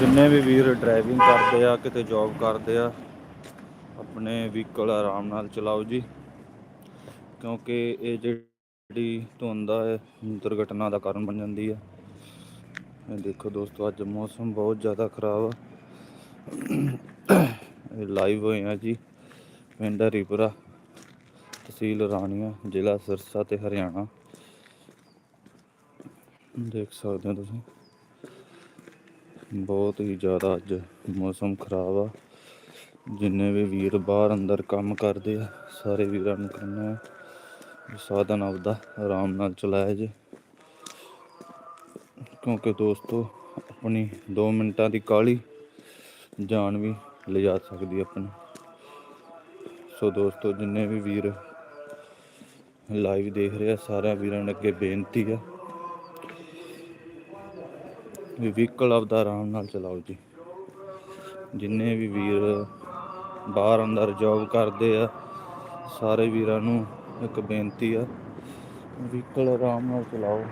ਜਿੰਨੇ ਵੀ ਵੀਰ ਡਰਾਈਵਿੰਗ ਕਰਦੇ ਆ, ਕਿਤੇ ਜੌਬ ਕਰਦੇ ਆ, ਆਪਣੇ ਵਹੀਕਲ ਆਰਾਮ ਨਾਲ ਚਲਾਓ ਜੀ। ਕਿਉਂਕਿ ਇਹ ਜਿਹੜੀ ਧੁੰਦ ਆ, ਇਹ ਦੁਰਘਟਨਾ ਦਾ ਕਾਰਨ ਬਣ ਜਾਂਦੀ ਆ। ਇਹ ਦੇਖੋ ਦੋਸਤੋ, ਅੱਜ ਮੌਸਮ ਬਹੁਤ ਜ਼ਿਆਦਾ ਖਰਾਬ ਆ। ਇਹ ਲਾਈਵ ਹੋਏ ਆ ਜੀ, ਪਿੰਡ ਹਰੀਪੁਰਾ, ਤਹਿਸੀਲ ਰਾਣੀਆਂ, ਜ਼ਿਲ੍ਹਾ ਸਿਰਸਾ ਤੇ ਹਰਿਆਣਾ। ਦੇਖ ਸਕਦੇ ਹੋ ਤੁਸੀਂ। ਬਹੁਤ ਹੀ ਜ਼ਿਆਦਾ ਅੱਜ ਮੌਸਮ ਖਰਾਬ ਆ। ਜਿੰਨੇ ਵੀ ਵੀਰ ਬਾਹਰ ਅੰਦਰ ਕੰਮ ਕਰਦੇ ਆ, ਸਾਰੇ ਵੀਰਾਂ ਨੂੰ ਕਹਿੰਦਾ ਹੈ ਸਾਧਨ ਆਪਦਾ ਆਰਾਮ ਨਾਲ ਚਲਾਇਆ ਜੇ। ਕਿਉਂਕਿ ਦੋਸਤੋ, ਆਪਣੀ 2 ਮਿੰਟਾਂ ਦੀ ਕਾਲੀ ਜਾਨ ਵੀ ਲਿਜਾ ਸਕਦੀ ਆਪਣੀ। ਸੋ ਦੋਸਤੋ, ਜਿੰਨੇ ਵੀ ਵੀਰ ਲਾਈਵ ਦੇਖ ਰਹੇ ਆ, ਸਾਰਿਆਂ ਵੀਰਾਂ ਨੂੰ ਅੱਗੇ ਬੇਨਤੀ ਆ ਵੀ ਵਹੀਕਲ ਆਪਦਾ ਆਰਾਮ ਨਾਲ ਚਲਾਓ ਜੀ। ਜਿੰਨੇ ਵੀ ਵੀਰ ਬਾਹਰ ਅੰਦਰ ਜੌਬ ਕਰਦੇ ਆ, ਸਾਰੇ ਵੀਰਾਂ ਨੂੰ ਇੱਕ ਬੇਨਤੀ ਆ ਵਹੀਕਲ ਆਰਾਮ ਨਾਲ ਚਲਾਓ।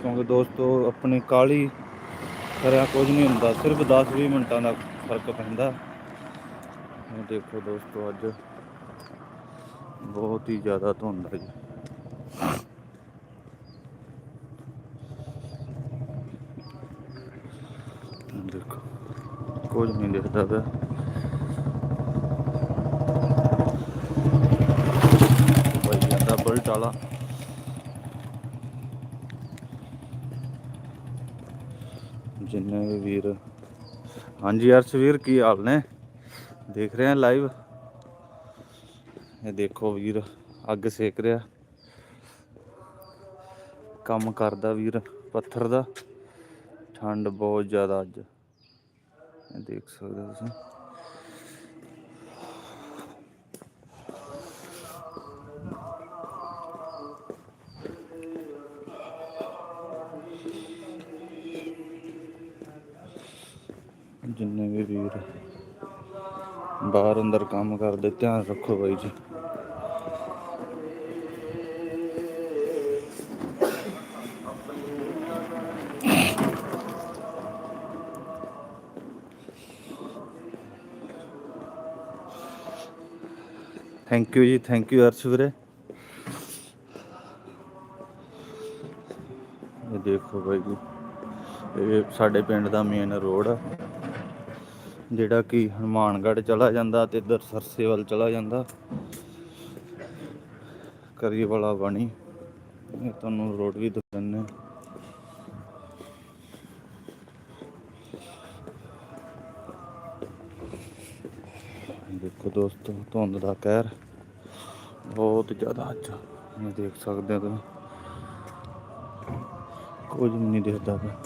ਕਿਉਂਕਿ ਦੋਸਤੋ, ਆਪਣੇ ਕਾਲੀ ਕਰਿਆ ਕੁਝ ਨਹੀਂ ਹੁੰਦਾ, ਸਿਰਫ 10-20 ਮਿੰਟਾਂ ਦਾ ਫ਼ਰਕ ਪੈਂਦਾ। ਇਹ ਦੇਖੋ ਦੋਸਤੋ, ਅੱਜ ਬਹੁਤ ਹੀ ਜ਼ਿਆਦਾ ਧੁੰਦ ਹੈ ਜੀ। ਦੇਖੋ। ਕੁਝ ਨਹੀਂ ਦਿਖਦਾ ਪਿਆ। ਭਾਈ ਜਾਂਦਾ ਬਲਟ ਵਾਲਾ ਜਿੰਨੇ ਵੀ ਵੀਰ ਹਾਂਜੀ ਅਰਸ਼ਵੀਰ ਕੀ ਹਾਲ ਨੇ? ਦੇਖ ਰਹੇ ਆ ਲਾਈਵ ਇਹ ਦੇਖੋ ਵੀਰ, ਅੱਗ ਸੇਕ ਰਿਹਾ। ਕੰਮ ਕਰਦਾ ਵੀਰ, ਪੱਥਰ ਦਾ। ਠੰਡ ਬਹੁਤ ਜ਼ਿਆਦਾ ਅੱਜ। ਇਹ ਦੇਖ ਸਕਦੇ ਹੋ ਤੁਸੀਂ। ਜਿੰਨੇ ਵੀ ਵੀਰ ਬਾਹਰ ਅੰਦਰ ਕੰਮ ਕਰਦੇ, ਧਿਆਨ ਰੱਖੋ ਬਾਈ ਜੀ। ਥੈਂਕ ਯੂ ਜੀ ਥੈਂਕ ਯੂ ਅਰਸ਼ ਵੀਰੇ। ਇਹ ਦੇਖੋ ਬਾਈ ਜੀ, ਇਹ ਸਾਡੇ ਪਿੰਡ ਦਾ ਮੇਨ ਰੋਡ ਆ, ਜਿਹੜਾ ਕਿ ਹਨੂਮਾਨਗੜ੍ਹ ਚਲਾ ਜਾਂਦਾ ਤੇ ਇੱਧਰ ਸਰਸੇ ਵੱਲ ਚਲਾ ਜਾਂਦਾ। ਕਰੀ ਵਾਲਾ ਬਣੀ, ਇਹ ਤੁਹਾਨੂੰ ਰੋਡ ਵੀ ਦਿਖਾਉਂਦੇ ਦੇਖੋ ਦੋਸਤੋ, ਧੁੰਦ ਦਾ ਕਹਿਰ ਬਹੁਤ ਜ਼ਿਆਦਾ ਅੱਜ। ਇਹ ਦੇਖ ਸਕਦੇ ਹੋ ਤੁਸੀਂ ਕੁਝ ਵੀ ਨਹੀਂ ਦਿਖਦਾ ਪਿਆ।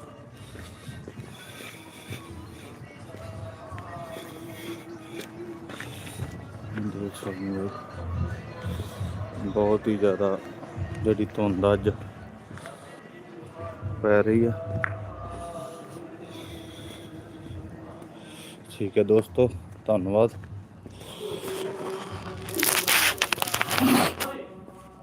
ਦੇਖ ਸਕਦੇ ਹੋ। ਬਹੁਤ ਹੀ ਜ਼ਿਆਦਾ ਜਿਹੜੀ ਧੁੰਦ ਅੱਜ ਪੈ ਰਹੀ ਆ। ਠੀਕ ਹੈ ਦੋਸਤੋ, ਧੰਨਵਾਦ।